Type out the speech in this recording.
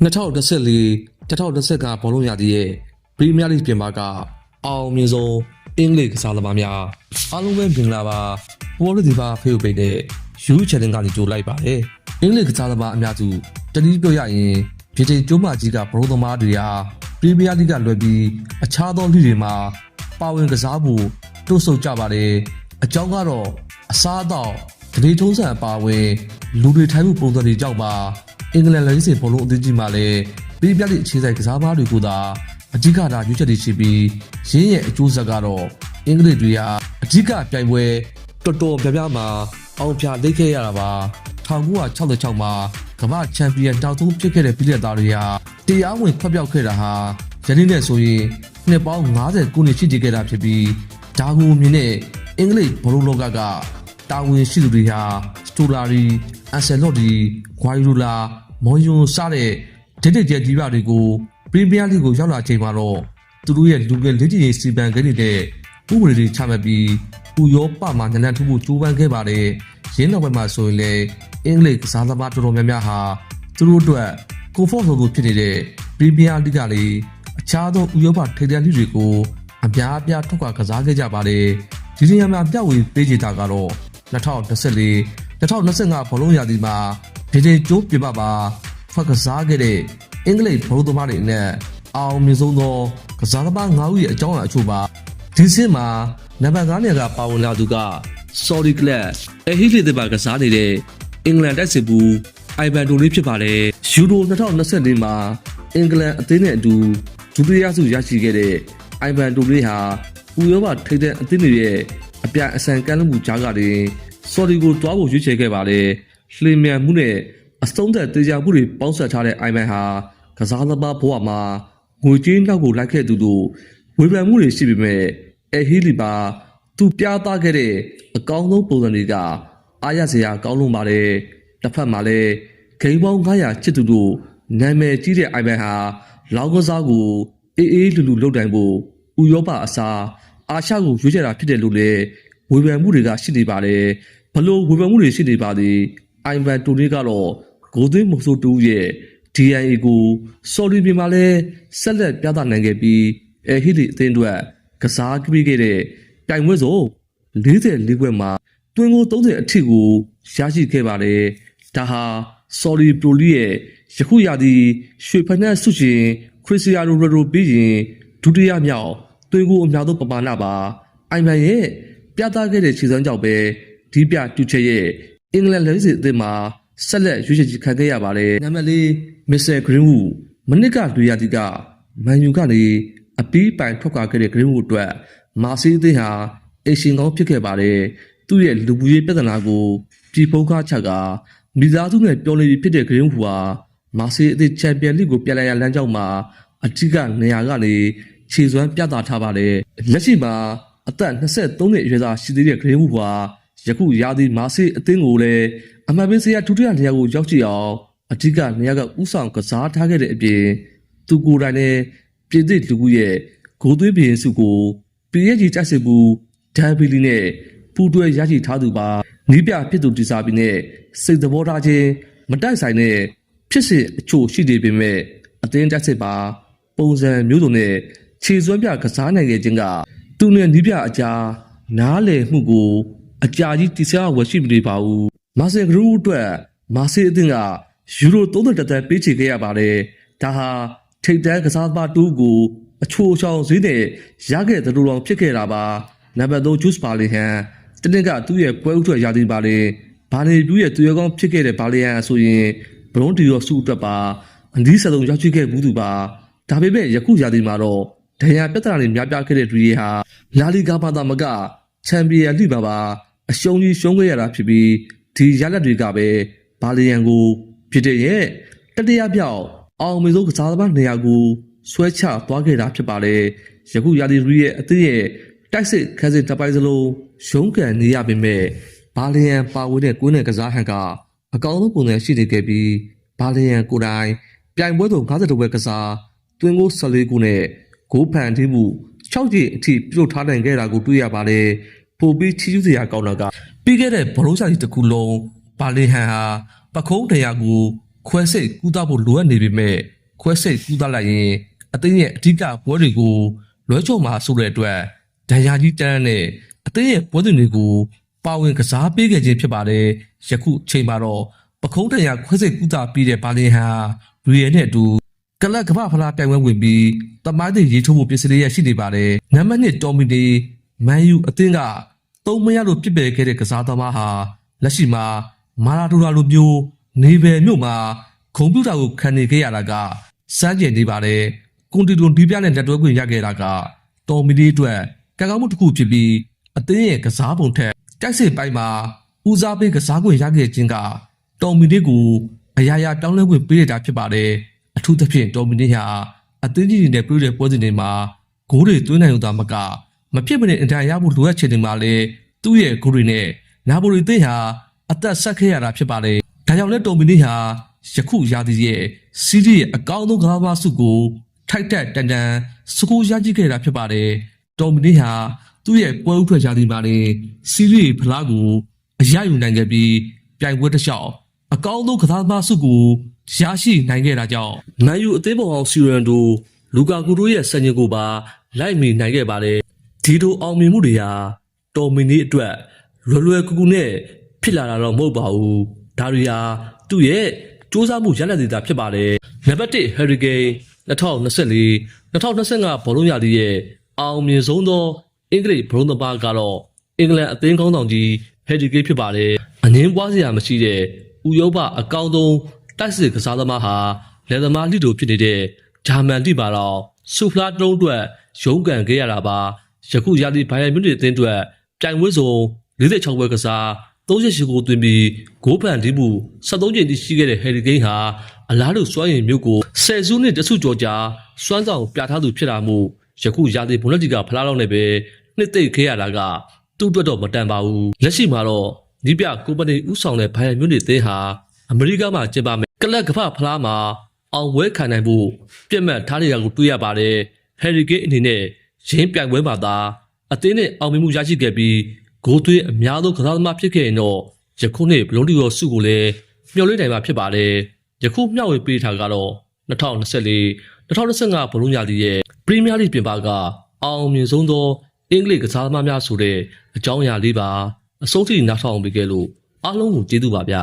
2014 2015ဘောလုံးရသည်ရဲ့ပရီးမီးယားလိပြင်ပကအောင်မြင်ဆုံးအင်္ဂလိပ်ကစားသမားများအားလုံးပဲမင်္ဂလာပါဘောလုံးဒီပါဖေးပိတ်တဲ့ You Channel ကနေကြိုလိုက်ပါတယ်အင်္ဂလိပ်ကစားသမားအများစုတတိပြောရရင်ပြည်ချိန်ကျိုးမကြီးကဘရိုသမားတွေဟာပရီးမီးယားလိကလွယ်ပြီးအခြားသောလိတွေမှာပါဝင်ကစားဖို့တိုးဆုပ်ကြပါတယ်အကြောင်းကတော့အစားအသောက် တတိထုံးစံအပါအဝင်လူတွေထိုင်မှုပုံစံတွေကြောင့်ပါအင်္ဂလန်လက်စင်ဘောလုံးအသင်းကြီးမှာလည်းပြည်ပြလိအခြေဆိုင်ကစားသမားတွေကသာအဓိကတာရွေးချက်တွေရှိပြီးရင်းရဲ့အကျိုးဆက်ကတော့အင်္ဂလိပ်တွေဟာအဓိကပြိုင်ပွဲတော်တော်များများမှာအောင်ပြလိမ့်ခဲ့ရတာပါ1966မှာကမ္ဘာချန်ပီယံတောက်ဆုံးဖြစ်ခဲ့တဲ့ပြည်လက်သားတွေဟာတရားဝင်ဖျက်ပြောက်ခဲ့တာဟာယနေ့နဲ့ဆိုရင်နှစ်ပေါင်း90ခုနှစ်ရှိတည်ခဲ့တာဖြစ်ပြီးဒါကိုမြင်တဲ့အင်္ဂလိပ်ဘောလုံးလောကက တာဝန်ရှိသူတွေဟာစတိုလာရီအန်ဆယ်လော့ဒီဂွိုင်ရူလာမော်ယွန်စတဲ့ဒိတ်ဒိတ်ကျဲကြီးပါတွေကိုပရီးမီးယားလိကိုရောက်လာချိန်မှာတော့သူတို့ရဲ့လူငယ်လက်ကျင်ရေးစီပန်ခဲ့နေတဲ့ဥပဒေတွေချမှတ်ပြီးဥရောပမှာနလန်ထူဖို့ကြိုးပမ်းခဲ့ပါတယ်ရင်းနောက်ပိုင်းမှာဆိုရင်လည်းအင်္ဂလိပ်ကစားသမားတော်တော်များများဟာသူတို့အတွက်ကိုဖော့ဆိုလိုဖြစ်နေတဲ့ပရီးမီးယားလိကလေးအခြားသောဥရောပထိပ်တန်းလိတွေကိုအများအပြားထုတ်ကကစားခဲ့ကြပါတယ်ဒီနေရာမှာပြဝေပေးချတာကတော့ 2014 2025ဘောလုံးရာသီမှာဒေဒေကျိုးပြပပါဖက်ကစားခဲ့တဲ့အင်္ဂလိပ်ဘောလုံးသမားတွေနဲ့အောင်မြင်ဆုံးသောကစားသမား9ဦးရဲ့အကြောင်းအရာအချို့ပါဒီစင်းမှာနံပါတ်9နေရာကပါဝင်လာသူက Sorry Club အဟိလိတေပါကစားနေတဲ့အင်္ဂလန်တိုက်စစ်ဘူးအိုင်ဗန်တိုလေးဖြစ်ပါတယ်ယူရို2024မှာအင်္ဂလန်အသင်းနဲ့အတူဒုတိယဆုရရှိခဲ့တဲ့အိုင်ဗန်တိုလေးဟာဥရောပထိပ်တဲ့အသင်းတွေရဲ့ အပြိုင်အဆန်ကမ်းလှမှုကြားကတည်းဆော်ဒီကိုတွားဖို့ရွေးချယ်ခဲ့ပါတယ်လှေမြန်မှုနဲ့အစုံသက်တေချာမှုတွေပေါင်းဆက်ထားတဲ့အိုင်ဗန်ဟာကစားသမားဘဝမှာငွေကြေးနောက်ကိုလိုက်ခဲ့သူတို့ဝေဖန်မှုတွေရှိပေမဲ့အဟီလီပါသူပြားသားခဲ့တဲ့အကောင်းဆုံးပုံစံတွေကအားရစရာကောင်းလုံးပါတယ်တစ်ဖက်မှာလည်းဂိမ်းပေါင်း900ချစ်သူတို့နာမည်ကြီးတဲ့အိုင်ဗန်ဟာလောင်းကစားကိုအေးအေးလူလူလှုပ်တိုင်ဖို့ဥရောပအစား အာရှကိုရွေးချယ်တာဖြစ်တယ်လို့လည်းဝေဖန်မှုတွေကရှိနေပါတယ်ဘလို့ဝေဖန်မှုတွေရှိနေပါသည်အိုင်ဗန်တိုနီကတော့ဂိုးသွင်းမဆိုတူရဲ့ DNA ကိုဆော်လီပြည်မှာလည်းဆက်လက်ပြသနိုင်ခဲ့ပြီးအဲဟီလီအသင်းအတွက်ကစားပြီးခဲ့တဲ့တိုင်ဝဲဆို44ခွဲမှာတွင်းကို30အထိကိုရရှိခဲ့ပါတယ်ဒါဟာဆော်လီပရိုလီရဲ့ယခုရာသီရွှေဖနက်ဆုရှင်ခရစ္စတီယာနိုရိုဒိုပြီးရင်ဒုတိယမြောက် တွင်းကိုအများဆုံးပမာဏပါအိုင်မန်ရဲ့ပြသခဲ့တဲ့ခြေစွမ်းကြောင့်ပဲဒီပြတူချက်ရဲ့အင်္ဂလန်လက်စစ်အသင်းမှာဆက်လက်ရွေးချယ်ခံခဲ့ရပါတယ်နံပါတ်၄မစ္စတာဂရင်းဝူမနစ်ကလူရတီကမန်ယူကနေအပီးပိုင်ထွက်ခွာခဲ့တဲ့ဂရင်းဝူအတွက်မာစီအသင်းဟာအေရှင်ကောင်းဖြစ်ခဲ့ပါတယ်သူ့ရဲ့လူမှုရေးပြဿနာကိုပြည်ဖုံးကားချက်ကမိသားစုနဲ့ပြောနေပြီဖြစ်တဲ့ဂရင်းဝူဟာမာစီအသင်းချန်ပီယံလိကိုပြန်လာရလမ်းကြောင်းမှာအထက်ကနေရာကနေ ခြေစွမ်းပြသထားပါတယ်လက်ရှိမှာအသက်23နှစ်အရွယ်သားရှိသေးတဲ့ဂရင်းဝူဟာယခုရာသီမာစီအသင်းကိုလည်းအမှန်ပင်စရာဒုတိယနေရာကိုရောက်ကြည့်အောင်အထက်ကနေရာကဥဆောင်ကစားထားခဲ့တဲ့အပြင်သူကိုယ်တိုင်လည်းပြည်သစ်လူကြီးရဲ့ဂိုးသွေးပြင်စုကို PSG တိုက်စစ်ဘူးဒန်ဘီလီနဲ့ပူတွဲရရှိထားသူပါနီးပြဖြစ်သူတိစားပြီးနဲ့စိတ်သဘောထားချင်းမတိုက်ဆိုင်တဲ့ဖြစ်စဉ်အချို့ရှိနေပေမဲ့အသင်းတိုက်စစ်ပါပုံစံမျိုးစုံနဲ့ ခြေစွမ်းပြကစားနိုင်ခဲ့ခြင်းကသူနဲ့နီးပြအကြားနားလည်မှုကိုအကြာကြီးတိစားဝယ်ရှိမနေပါဘူးမာဆယ်ဂရူးအတွက်မာဆေးအသင်းကယူရို30တသက်ပေးချေခဲ့ရပါတယ်ဒါဟာထိတ်တန်းကစားသမားတူကိုအချိုးချောင်းဈေးနဲ့ရခဲ့တဲ့လူတော်ဖြစ်ခဲ့တာပါနံပါတ်3ဂျုစ်ပါလီဟန်တနင်္ဂသူ့ရဲ့ပွဲဥထွက်ရာသီပါလေဘာလီပြူရဲ့သူရကောင်းဖြစ်ခဲ့တဲ့ဘာလီဟန်ဆိုရင်ဘရွန်တီရောစုအတွက်ပါအနည်းဆုံးရောက်ရှိခဲ့ဘူးသူပါဒါပေမဲ့ယခုရာသီမှာတော့ ဒဏ်ရာပြဿနာတွေများပြားခဲ့တဲ့သူတွေဟာလာလီဂါဘာသာမကချန်ပီယံလိပါပါအရှုံးကြီးရှုံးခဲ့ရတာဖြစ်ပြီးဒီရလက်တွေကပဲဘာလီယန်ကိုဖြစ်တဲ့ရဲ့တတိယပြောက်အောင်မေဆုံးကစားသမားနေရာကိုဆွဲချသွားခဲ့တာဖြစ်ပါတယ်ယခုရာသီရီရဲ့အသင်းရဲ့တိုက်စစ်ခန်းစစ်တစ်ပိုင်းစလုံးရုံးကန်နေရပေမဲ့ဘာလီယန်ပါဝင်တဲ့ကွင်းနဲ့ကစားဟန်ကအကောင်းဆုံးပုံစံရှိနေခဲ့ပြီးဘာလီယန်ကိုယ်တိုင်ပြိုင်ပွဲတုံ52ပွဲကစားတွင်ကို14ခုနဲ့ ဂိုးဖန်ထိမှု6ကြိမ်အထိပြုတ်ထားနိုင်ခဲ့တာကိုတွေ့ရပါတယ်ပိုပြီးချီးကျူးစရာကောင်းတာကပြီးခဲ့တဲ့ဘလုံးစာကြီးတစ်ခုလုံးဘာလီဟန်ဟာပခုံးတရားကိုခွဲစိတ်ကူးသားဖို့လိုအပ်နေပေမဲ့ခွဲစိတ်ကူးသားလိုက်ရင်အသင်းရဲ့အဓိကပွဲတွေကိုလွဲချော်မှာဆိုတဲ့အတွက်ဒဏ်ရာကြီးတန်းနဲ့အသင်းရဲ့ပွဲစဉ်တွေကိုပါဝင်ကစားပေးခဲ့ခြင်းဖြစ်ပါတယ်ယခုအချိန်မှာတော့ပခုံးတရာခွဲစိတ်ကူးသားပြီးတဲ့ဘာလင်ဟာရီယယ်နဲ့အတူ ကလပ်ကမ္ဘာဖလားပြိုင်ပွဲဝင်ပြီးတမိုင်းတွေရေးထုတ်ဖို့ပြင်ဆင်ရရှိနေပါတယ်နံပါတ်1တော်မီနီမန်ယူအသင်းကသုံးမရလို့ပြစ်ပယ်ခဲ့တဲ့ကစားသမားဟာလက်ရှိမှာမာရာဒိုနာလိုမျိုးနေပယ်မြို့မှာကွန်ပျူတာကိုခံနေခဲ့ရတာကစမ်းကြင်နေပါတယ်ကွန်တီတွန်ဒီပြနဲ့လက်တွဲခွင့်ရခဲ့တာကတော်မီနီအတွက်ကံကောင်းမှုတစ်ခုဖြစ်ပြီးအသင်းရဲ့ကစားပုံထက်တိုက်စစ်ပိုင်းမှာဦးစားပေးကစားခွင့်ရခဲ့ခြင်းကတော်မီနီကိုအရာရာတောင်းလဲခွင့်ပေးရတာဖြစ်ပါတယ် အထူးသဖြင့်တော်မီနီဟာအသင်းကြီးတွေနဲ့ပြည့်တဲ့ပွဲစဉ်တွေမှာဂိုးတွေသွင်းနိုင်လို့သာမကမဖြစ်မနေအတန်ရဖို့လိုအပ်ချင်တယ်မှာလေသူ့ရဲ့ဂိုးတွေနဲ့နာပိုလီသင်းဟာအသက်ဆက်ခဲ့ရတာဖြစ်ပါတယ်ဒါကြောင့်လဲတော်မီနီဟာယခုရာသီရဲ့စီးရီးရဲ့အကောင်းဆုံးကစားသမားစုကိုထိုက်တက်တန်တန်စကူရရှိခဲ့တာဖြစ်ပါတယ်တော်မီနီဟာသူ့ရဲ့ပွဲဥထွက်ရာသီမှာနေစီးရီးဖလားကိုအရယူနိုင်ခဲ့ပြီးပြိုင်ပွဲတစ်လျှောက်အကောင်းဆုံးကစားသမားစုကို ရရှိနိုင်ခဲ့တာကြောင့်မန်ယူအသင်းပေါ်အောင်စီရန်တို့လူကာကူတို့ရဲ့စံချိန်ကိုပါလိုက်မီနိုင်ခဲ့ပါတယ်ဒီလိုအောင်မြင်မှုတွေဟာတော်မီနီအတွက်လွယ်လွယ်ကူကူနဲ့ဖြစ်လာတာတော့မဟုတ်ပါဘူးဒါတွေဟာသူ့ရဲ့စူးစမ်းမှုရလဒ်တွေသာဖြစ်ပါတယ်နံပါတ်1 Hurricane 2024 2025ဘောလုံးရာသီရဲ့အောင်မြင်ဆုံးသောအင်္ဂလိပ်ဘရုံးသမားကတော့အင်္ဂလန်အသင်းကောင်းဆောင်ကြီး Hurricane ဖြစ်ပါတယ်အငင်းပွားစရာမရှိတဲ့ဥရောပအကောင်းဆုံး တိုက်စစ်ကစားသမားဟာလယ်သမားလိတိုဖြစ်နေတဲ့ဂျာမန်လိပါတော့ဆူဖလာတုံးအတွက်ရုန်းကန်ခဲ့ရတာပါယခုရာသီဘိုင်ယန်မြူနစ်အသင်းအတွက်ပြိုင်ပွဲစုံ46ပွဲကစား38ကိုသွင်းပြီးဂိုးပန်ဒီမှု73ချိန်တိရှိခဲ့တဲ့ဟယ်ရီကိန်းဟာအလားတူစွမ်းရည်မျိုးကိုဆယ်စုနှစ်တစုကျော်ကြာစွမ်းဆောင်ပြထားသူဖြစ်တာမို့ယခုရာသီဘွန်ဒက်တီကဖလားလောက်နဲ့ပဲနှစ်သိမ့်ခဲ့ရတာကသူ့အတွက်တော့မတန်ပါဘူးလက်ရှိမှာတော့ဒီပြကုမ္ပဏီဥဆောင်တဲ့ဘိုင်ယန်မြူနစ်အသင်းဟာအမေရိကမှာကျင်းပမယ် ကလပ်ကဖဖလားမှာအောင်ပွဲခံနိုင်ဖို့ပြတ်မှတ်ထားနေတာကိုတွေ့ရပါတယ်ဟယ်ရီကိန်းအနေနဲ့ရင်းပြိုင်ပွဲမှာသာအသင်းနဲ့အောင်မြင်မှုရရှိခဲ့ပြီးဂိုးသွင်းအများဆုံးကစားသမားဖြစ်ခဲ့ရင်တော့ယခုနှစ်ဘလုံးတီရောစုကိုလည်းမျှော်လင့်နိုင်မှာဖြစ်ပါတယ်ယခုမျှဝေပေးထားကတော့2024 2025ဘလုံးညာလီရဲ့ပရီးမီးယားလိပြင်ပကအောင်မြင်ဆုံးသောအင်္ဂလိပ်ကစားသမားများဆိုတဲ့အကြောင်းအရာလေးပါအဆုံးထိနားထောင်ပေးခဲ့လို့အားလုံးကိုကျေးဇူးပါဗျာ